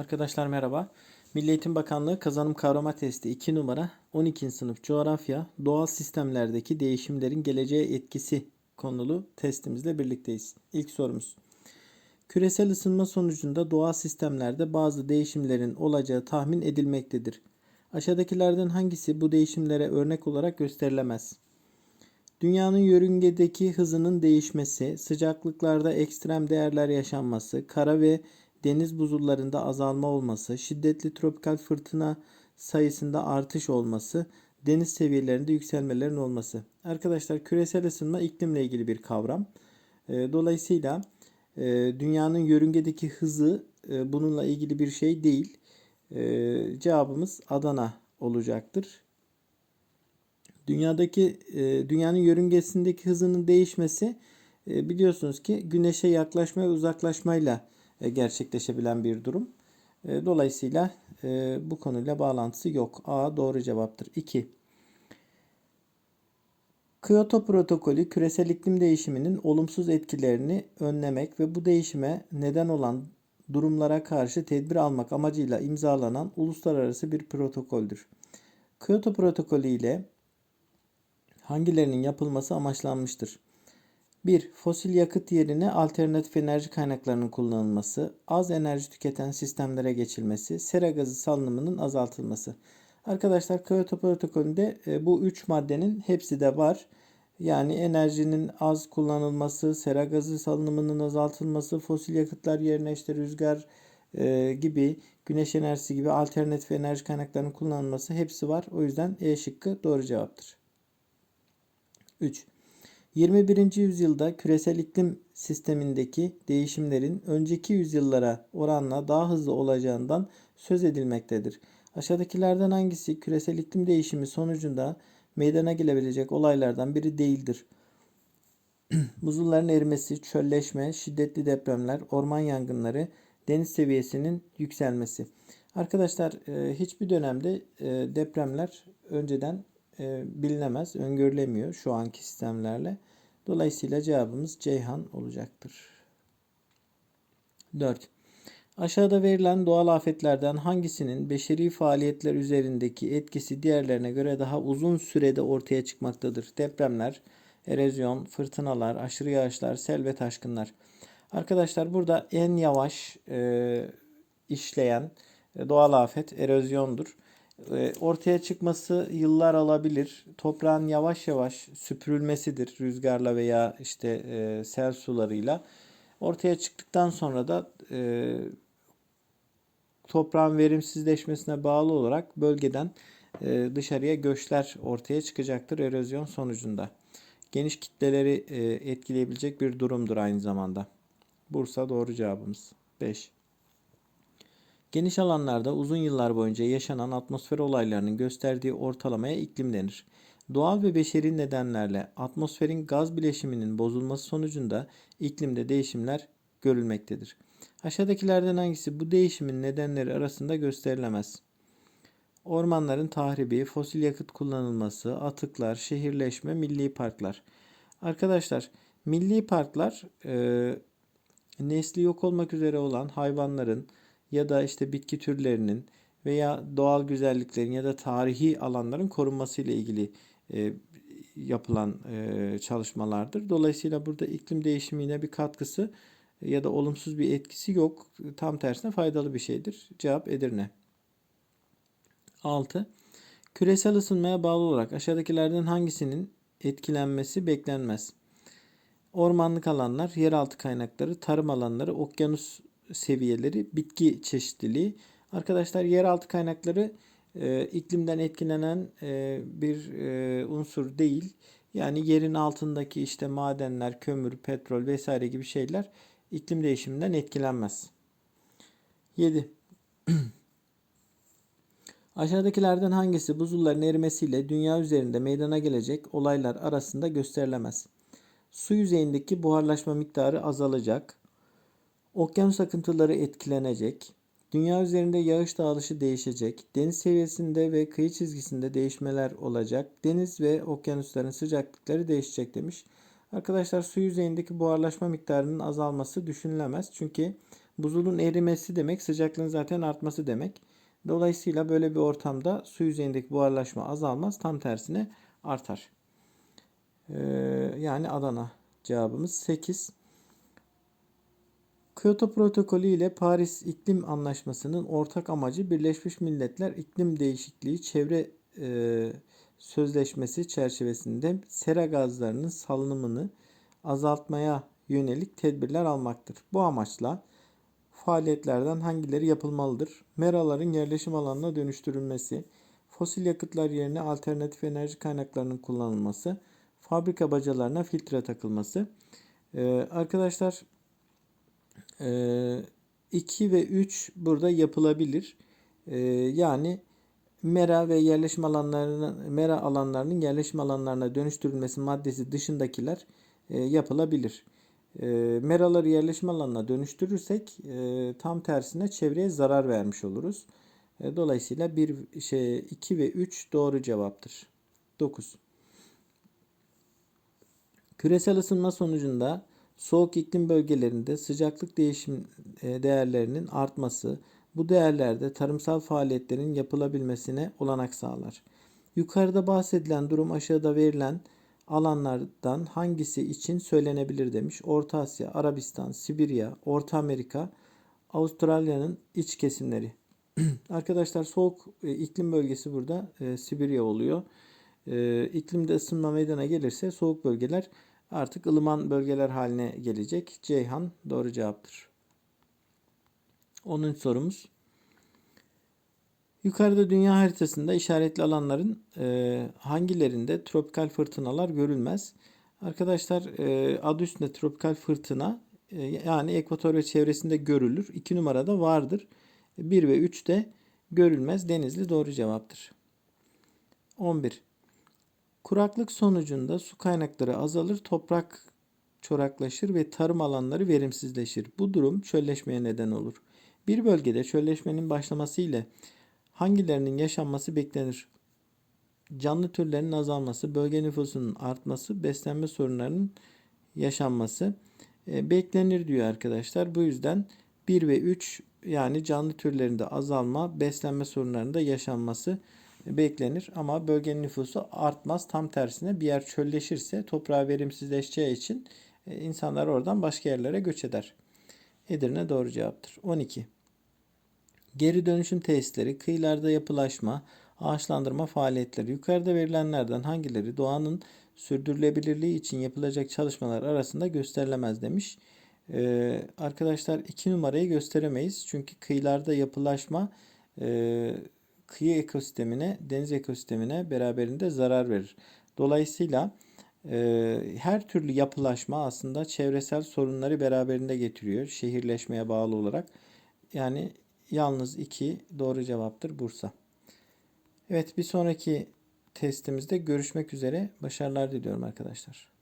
Arkadaşlar merhaba. Milli Eğitim Bakanlığı kazanım kavrama testi 2 numara 12. sınıf coğrafya doğal sistemlerdeki değişimlerin geleceğe etkisi konulu testimizle birlikteyiz. İlk sorumuz. Küresel ısınma sonucunda doğal sistemlerde bazı değişimlerin olacağı tahmin edilmektedir. Aşağıdakilerden hangisi bu değişimlere örnek olarak gösterilemez? Dünyanın yörüngedeki hızının değişmesi, sıcaklıklarda ekstrem değerler yaşanması, kara ve deniz buzullarında azalma olması, şiddetli tropikal fırtına sayısında artış olması, deniz seviyelerinde yükselmelerin olması. Arkadaşlar küresel ısınma iklimle ilgili bir kavram. E, Dolayısıyla e, dünyanın yörüngedeki hızı e, bununla ilgili bir şey değil. E, Cevabımız Adana olacaktır. Dünyadaki e, dünyanın yörüngesindeki hızının değişmesi biliyorsunuz ki güneşe yaklaşma ve uzaklaşmayla e, gerçekleşebilen bir durum. E, dolayısıyla e, bu konuyla bağlantısı yok. A doğru cevaptır. 2. Kyoto protokolü küresel iklim değişiminin olumsuz etkilerini önlemek ve bu değişime neden olan durumlara karşı tedbir almak amacıyla imzalanan uluslararası bir protokoldür. Kyoto protokolü ile hangilerinin yapılması amaçlanmıştır? 1. Fosil yakıt yerine alternatif enerji kaynaklarının kullanılması, az enerji tüketen sistemlere geçilmesi, sera gazı salınımının azaltılması. Arkadaşlar Kyoto protokolünde e, bu üç maddenin hepsi de var. Yani enerjinin az kullanılması, sera gazı salınımının azaltılması, fosil yakıtlar yerine işte rüzgar e, gibi, güneş enerjisi gibi alternatif enerji kaynaklarının kullanılması hepsi var. O yüzden E şıkkı doğru cevaptır. 3. 21. yüzyılda küresel iklim sistemindeki değişimlerin önceki yüzyıllara oranla daha hızlı olacağından söz edilmektedir. Aşağıdakilerden hangisi küresel iklim değişimi sonucunda meydana gelebilecek olaylardan biri değildir? Buzulların erimesi, çölleşme, şiddetli depremler, orman yangınları, deniz seviyesinin yükselmesi. Arkadaşlar e, hiçbir dönemde e, depremler önceden e, bilinemez, öngörülemiyor şu anki sistemlerle. Dolayısıyla cevabımız Ceyhan olacaktır. 4. Aşağıda verilen doğal afetlerden hangisinin beşeri faaliyetler üzerindeki etkisi diğerlerine göre daha uzun sürede ortaya çıkmaktadır? Depremler, erozyon, fırtınalar, aşırı yağışlar, sel ve taşkınlar. Arkadaşlar burada en yavaş e, işleyen e, doğal afet erozyondur. E, ortaya çıkması yıllar alabilir. Toprağın yavaş yavaş süpürülmesidir rüzgarla veya işte e, sel sularıyla. Ortaya çıktıktan sonra da e, toprağın verimsizleşmesine bağlı olarak bölgeden e, dışarıya göçler ortaya çıkacaktır erozyon sonucunda. Geniş kitleleri etkileyebilecek bir durumdur aynı zamanda. Bursa doğru cevabımız. 5. Geniş alanlarda uzun yıllar boyunca yaşanan atmosfer olaylarının gösterdiği ortalamaya iklim denir. Doğal ve beşeri nedenlerle atmosferin gaz bileşiminin bozulması sonucunda iklimde değişimler görülmektedir. Aşağıdakilerden hangisi bu değişimin nedenleri arasında gösterilemez? Ormanların tahribi, fosil yakıt kullanılması, atıklar, şehirleşme, milli parklar. Arkadaşlar, milli parklar e, nesli yok olmak üzere olan hayvanların, ya da işte bitki türlerinin veya doğal güzelliklerin ya da tarihi alanların korunması ile ilgili e, yapılan e, çalışmalardır. Dolayısıyla burada iklim değişimine bir katkısı ya da olumsuz bir etkisi yok. Tam tersine faydalı bir şeydir. Cevap Edirne. 6. Küresel ısınmaya bağlı olarak aşağıdakilerden hangisinin etkilenmesi beklenmez? Ormanlık alanlar, yeraltı kaynakları, tarım alanları, okyanus seviyeleri, bitki çeşitliliği. Arkadaşlar yeraltı kaynakları e, iklimden etkilenen e, bir e, unsur değil. Yani yerin altındaki işte madenler, kömür, petrol vesaire gibi şeyler iklim değişiminden etkilenmez. 7. Aşağıdakilerden hangisi buzulların erimesiyle dünya üzerinde meydana gelecek olaylar arasında gösterilemez? Su yüzeyindeki buharlaşma miktarı azalacak. Okyanus akıntıları etkilenecek. Dünya üzerinde yağış dağılışı değişecek. Deniz seviyesinde ve kıyı çizgisinde değişmeler olacak. Deniz ve okyanusların sıcaklıkları değişecek demiş. Arkadaşlar su yüzeyindeki buharlaşma miktarının azalması düşünülemez. Çünkü Buzulun erimesi demek sıcaklığın zaten artması demek. Dolayısıyla böyle bir ortamda su yüzeyindeki buharlaşma azalmaz. Tam tersine artar. Ee, yani Adana cevabımız 8. Kyoto Protokolü ile Paris İklim Anlaşması'nın ortak amacı Birleşmiş Milletler İklim Değişikliği Çevre e, Sözleşmesi çerçevesinde sera gazlarının salınımını azaltmaya yönelik tedbirler almaktır. Bu amaçla faaliyetlerden hangileri yapılmalıdır? Meraların yerleşim alanına dönüştürülmesi, fosil yakıtlar yerine alternatif enerji kaynaklarının kullanılması, fabrika bacalarına filtre takılması. Ee, arkadaşlar 2 ve 3 burada yapılabilir. Ee, yani mera ve yerleşim alanlarının mera alanlarının yerleşim alanlarına dönüştürülmesi maddesi dışındakiler e, yapılabilir. E, meraları yerleşim alanına dönüştürürsek e, tam tersine çevreye zarar vermiş oluruz. E, dolayısıyla 1 şey 2 ve 3 doğru cevaptır. 9. Küresel ısınma sonucunda soğuk iklim bölgelerinde sıcaklık değişim e, değerlerinin artması, bu değerlerde tarımsal faaliyetlerin yapılabilmesine olanak sağlar. Yukarıda bahsedilen durum aşağıda verilen alanlardan hangisi için söylenebilir demiş. Orta Asya, Arabistan, Sibirya, Orta Amerika, Avustralya'nın iç kesimleri. Arkadaşlar soğuk e, iklim bölgesi burada e, Sibirya oluyor. E, iklimde ısınma meydana gelirse soğuk bölgeler artık ılıman bölgeler haline gelecek. Ceyhan doğru cevaptır. 10. sorumuz. Yukarıda dünya haritasında işaretli alanların e, hangilerinde tropikal fırtınalar görülmez? Arkadaşlar e, adı üstünde tropikal fırtına e, yani ekvator ve çevresinde görülür. 2 numarada vardır. 1 ve 3 de görülmez. Denizli doğru cevaptır. 11. Kuraklık sonucunda su kaynakları azalır, toprak çoraklaşır ve tarım alanları verimsizleşir. Bu durum çölleşmeye neden olur. Bir bölgede çölleşmenin başlaması ile hangilerinin yaşanması beklenir? Canlı türlerin azalması, bölge nüfusunun artması, beslenme sorunlarının yaşanması e, beklenir diyor arkadaşlar. Bu yüzden 1 ve 3 yani canlı türlerinde azalma, beslenme sorunlarında yaşanması beklenir. Ama bölgenin nüfusu artmaz. Tam tersine bir yer çölleşirse toprağı verimsizleşeceği için e, insanlar oradan başka yerlere göç eder. Edirne doğru cevaptır. 12. Geri dönüşüm tesisleri, kıyılarda yapılaşma, ağaçlandırma faaliyetleri. Yukarıda verilenlerden hangileri doğanın sürdürülebilirliği için yapılacak çalışmalar arasında gösterilemez demiş. Ee, arkadaşlar iki numarayı gösteremeyiz. Çünkü kıyılarda yapılaşma e, kıyı ekosistemine, deniz ekosistemine beraberinde zarar verir. Dolayısıyla e, her türlü yapılaşma aslında çevresel sorunları beraberinde getiriyor. Şehirleşmeye bağlı olarak. Yani yalnız 2 doğru cevaptır Bursa. Evet bir sonraki testimizde görüşmek üzere. Başarılar diliyorum arkadaşlar.